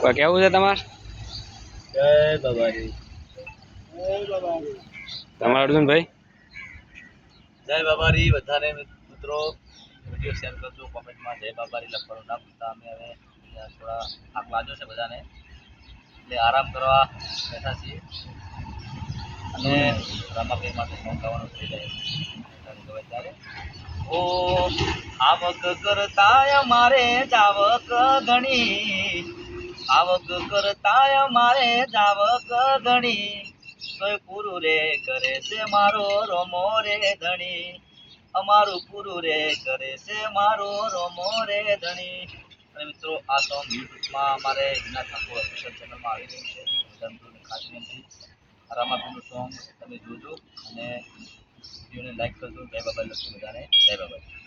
કોઈ કેવું છે તમારે? જય બાબારી તમારે અર્જુનભાઈ? જય બાબારી બધાને મિત્રો વીડિયો શેર કરજો કોમેન્ટમાં જય બાબારી લખવાનું ના ભૂલતા. અમે હવે થોડા થાક લાગ્યો છે બધાને. એટલે આરામ કરવા બેઠા છીએ. અને રામાભાઈ માટે ફોન કરવાનું થઈ જાય. ત્યારે ગવાય ત્યારે ઓ આવક કરતા અમારે જાવક ઘણી આવક કરતા અમારે જાવક ઘણી તોય પૂરું રે કરે છે મારો રોમો રે ધણી. અમારું પૂરું રે કરે છે મારો રોમો રે ધણી. અને મિત્રો, આ સોંગ યુટ્યુબમાં અમારે હિના ઠાકોર ઓફિશિયલ ચેનલમાં આવી રહ્યું છે. બધા મિત્રોને ખાસ વિનંતી રામાપીનું સોંગ તમે જોજો અને વિડીયોને લાઈક કરજો. જય બાબા, લખજો બધાને. જય બાબા.